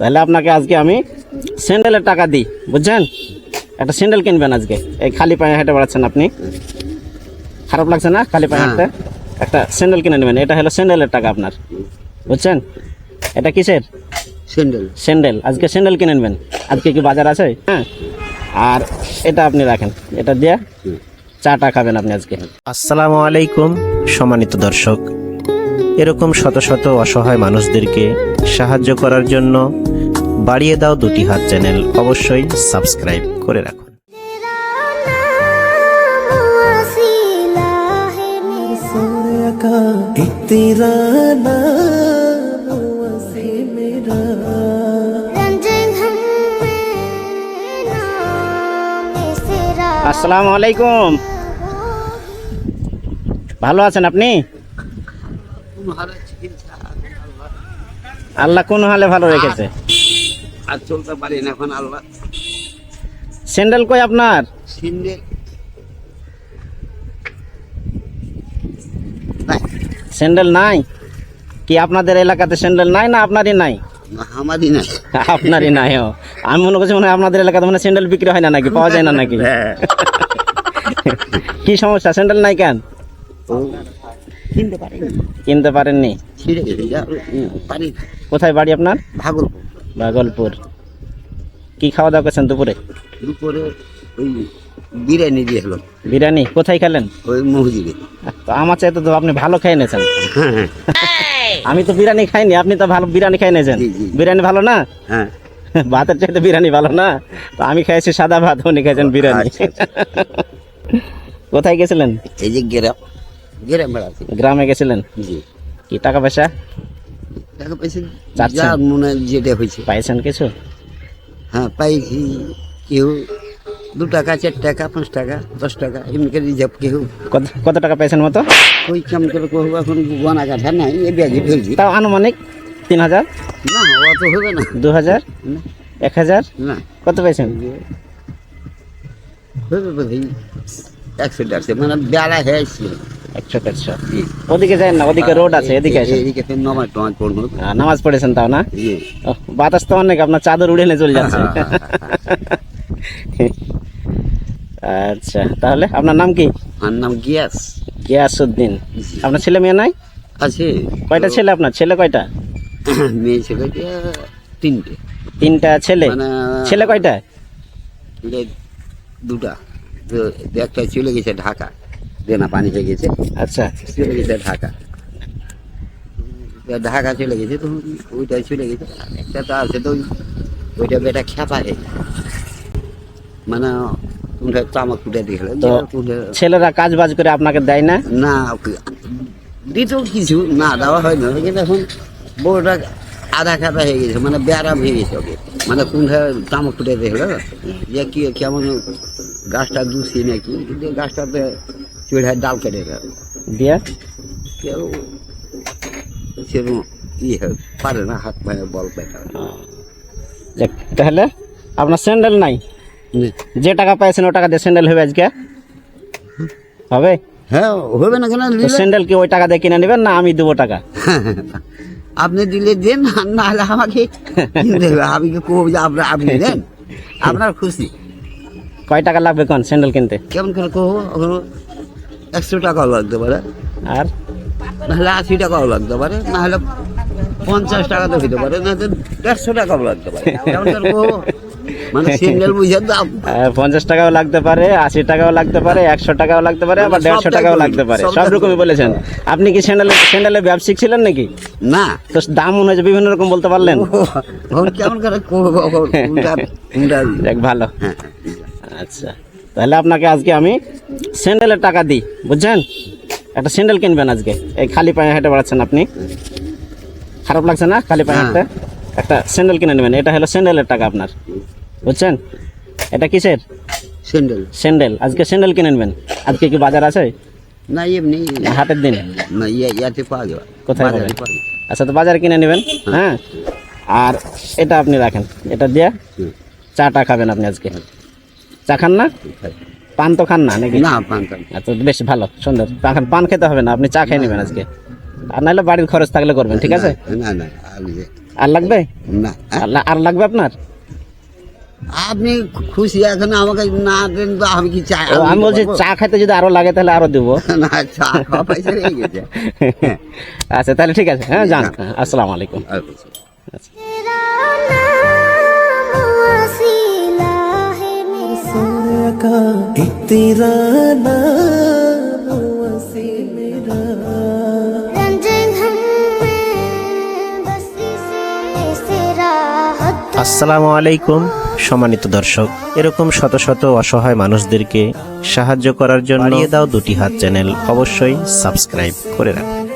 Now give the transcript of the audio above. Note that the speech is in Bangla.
তাহলে আপনাকে আজকে আমি স্যান্ডেলের টাকা দিই বুঝছেন? একটা স্যান্ডেল কিনবেন আজকে। এই খালি পায়ে হেঁটে বেড়াচ্ছেন আপনি। খারাপ লাগছে না? খালি পায়ে হ্যাঁ। হাঁটতে? একটা স্যান্ডেল কিনে নেবেন। এটা হলো স্যান্ডেলের টাকা আপনার বুঝছেন? এটা কিসের? স্যান্ডেল। স্যান্ডেল। আজকে স্যান্ডেল কিনে নেবেন। আজকে কি বাজার আছে? হ্যাঁ। আর এটা আপনি রাখেন। এটা দিয়ে চাটা খাবেন আপনি আজকে। আসসালামু আলাইকুম সম্মানিত দর্শক। এরকম শত শত অসহায় মানুষদেরকে সাহায্য করার জন্য বাড়িয়ে দাও দুটি হাত চ্যানেল অবশ্যই সাবস্ক্রাইব করে রাখুন वसीला है मेरा रंजन हम नाम मेरा আসসালামু আলাইকুম ভালো আছেন আপনি আল্লাহ কোন হালে ভালো রেখেছে? আর চলতে পারি না এখন আল্লাহ। স্যান্ডেল কই আপনার? স্যান্ডেল। স্যান্ডেল নাই? কি আপনাদের এলাকাতে স্যান্ডেল নাই না আপনারই নাই? আমারই না আপনারই নাই ও। আমি মনে করছি মনে হয় আপনাদের এলাকাতে মানে স্যান্ডেল বিক্রি হয় না নাকি পাওয়া যায় না নাকি? হ্যাঁ। কি সমস্যা স্যান্ডেল নাই কেন? কিনতে পারিনি। কিনতে পারেননি। কোথায় বাড়ি আপনার? ভাগলপুর। ভাগলপুর। কি খাওয়া দাওয়া করছেন দুপুরে? দুপুরে ওই বিরিয়ানি দিয়ে হলো বিরিয়ানি কোথায় খেলেন? ওই মসজিদে। তো আমার চাইতে তো আপনি ভালো খেয়ে নিয়েছেন। হ্যাঁ হ্যাঁ। আমি তো বিরিয়ানি খাইনি আপনি তো ভালো বিরিয়ানি খেয়ে নিয়েছেন। বিরিয়ানি ভালো না? হ্যাঁ। ভাতের চাইতে বিরিয়ানি ভালো না? তো আমি খেয়েছি সাদা ভাত উনি খেয়েছেন বিরিয়ানি। আচ্ছা, কোথায় গেছিলেন? এই যে গেরাম। গেরাম গ্রামে গেছিলেন? জি। কি টাকা পয়সা? টাকা পয়সা? যা মনে যেটা হয়েছে। পাইছেন কিছু? হ্যাঁ পাইছি কেউ দু টাকা চার টাকা পাঁচ টাকা দশ টাকা এমনি করে রিজার্ভ কেউ। কত টাকা পেয়েছেন মতো? ওই কেমন করে করব এখন গনা কাঠা নাই এ ব্যাগে ফেলছি। তাও আনুমানিক তিন হাজার? না অত হবে না। দু হাজার? এক হাজার? না। কত পেয়েছেন হবে বোধহয় একশো দেড়শো মানে বেলা হয়েছে। একশো দেড়শো ওদিকে যাই না ওদিকে রোড আছে এদিকে নমাজ টমাজ পড়ব। নামাজ পড়েছেন তাও না? বাতাস তো অনেক আপনার চাদর উড়ে নিয়ে চলে যাচ্ছে। আচ্ছা তাহলে আপনার নাম কি? নাম গ্যাস। আপনার ছেলে মেয়ে নাই? আছে। কয়টা ছেলে আপনার? ছেলে কয়টা? মেয়ে ছেলে তিনটে। তিনটা ছেলে? মানে ছেলে কয়টা? দুটা। একটা চলে গেছে ঢাকা। দেনা পানি হয়ে গেছে। আচ্ছা। চলে গেছে ঢাকা। ঢাকা চলে গেছে তো ওইটা চলে গেছে। একটা তো আছে তো ওইটা বেটা খেপা হয়ে মানে দেখলে তো ছেলেরা কাজ বাজ করে আপনাকে দেয় না? না দিত কিছু না দেওয়া হয় না কিন্তু এখন বউটা আধা খাতা হয়ে গেছে মানে ব্যারাম হয়ে গেছে ওকে। মানে কোনটা তামাক ফুটে দেখল যে কি কেমন গাছটা দুষি নাকি? কিন্তু গাছটাতে চুড়ায় ডাল কেটে গেল দিয়া? কেউ সেরকম ইয়ে পারে না হাত পায়ে বল পেটা যাক, তাহলে আপনার স্যান্ডেল নাই? যে টাকা পাইছেন ও টাকা দিয়ে স্যান্ডেল হবে আজকে? হবে? হ্যাঁ হবে না কেন স্যান্ডেল কি ওই টাকা দিয়ে কিনে নেবেন না আমি দেবো টাকা? আপনি দিলে দেন না হলে আমাকে আমি কি করব যে আপনার আপনি দেন? আপনার খুশি। কয় টাকা লাগবে কোন স্যান্ডেল কিনতে? কেমন করে ওগুলো একশো টাকাও লাগতে পারে। আর? নাহলে আশি টাকাও লাগতে পারে নাহলে পঞ্চাশ টাকা তো হইতে পারে না দেড়শো টাকাও লাগতে পারে। মানে সিঙ্গেল বুঝে দাম পঞ্চাশ টাকাও লাগতে পারে আশি টাকাও লাগতে পারে একশো টাকাও লাগতে পারে আবার মানে দেড়শো টাকাও লাগতে পারে। সব রকমই। বলেছেন। আপনি কি স্যান্ডেলের স্যান্ডেলের ব্যবসায়িক ছিলেন নাকি? না। তো দাম অনুযায়ী বিভিন্ন রকম বলতে পারলেন। কেমন করে ভালো। হ্যাঁ। আচ্ছা। তাহলে আপনাকে আজকে আমি স্যান্ডেলের টাকা দিই বুঝছেন? একটা স্যান্ডেল কিনবেন আজকে। এই খালি পায়ে হেঁটে বেড়াচ্ছেন আপনি। খারাপ লাগছে না? খালি পায়ে হ্যাঁ। হাঁটতে একটা স্যান্ডেল কিনে নেবেন। এটা হলো স্যান্ডেলের টাকা আপনার বুঝছেন? এটা কিসের? স্যান্ডেল স্যান্ডেল আজকে স্যান্ডেল কিনে নেবেন। আজকে কি বাজার আছে? না এমনি হাটের দিন। না ইয়ে ইয়াতে পাওয়া যাবে। কোথায় বাজারে পাবেন? পাওয়া যাবে। আচ্ছা তো বাজারে কিনে নেবেন হ্যাঁ। আর এটা আপনি রাখেন। এটা দিয়ে হুম। চাটা খাবেন আপনি আজকে। চা খান না? পান তো খান না নাকি? না পান্তাম আচ্ছা বেশ ভালো সুন্দর। এখন পান খেতে হবে না আপনি চা খেয়ে নেবেন আজকে। আর নাহলে বাড়ির খরচ থাকলে করবেন ঠিক আছে? না না আর লাগবে? না। হ্যাঁ? আর লাগবে আপনার? আপনি খুশি এখন আমাকে না দেন তো আমি কি ও, আমি বলছি চা খাইতে যদি আরও লাগে তাহলে আরও দেবো। না চা খাওয়া পয়সা হয়ে আচ্ছা তাহলে ঠিক আছে। হ্যাঁ যান। আসসালামু আলাইকুম। আচ্ছা। तेरा नाम वसी मेरा रंजन हम में बस इसे राहत আসসালামু আলাইকুম সম্মানিত দর্শক এরকম শত শত অসহায় মানুষদেরকে সাহায্য করার জন্য বাড়িয়ে দাও দুটি হাত চ্যানেল অবশ্যই সাবস্ক্রাইব করে রাখুন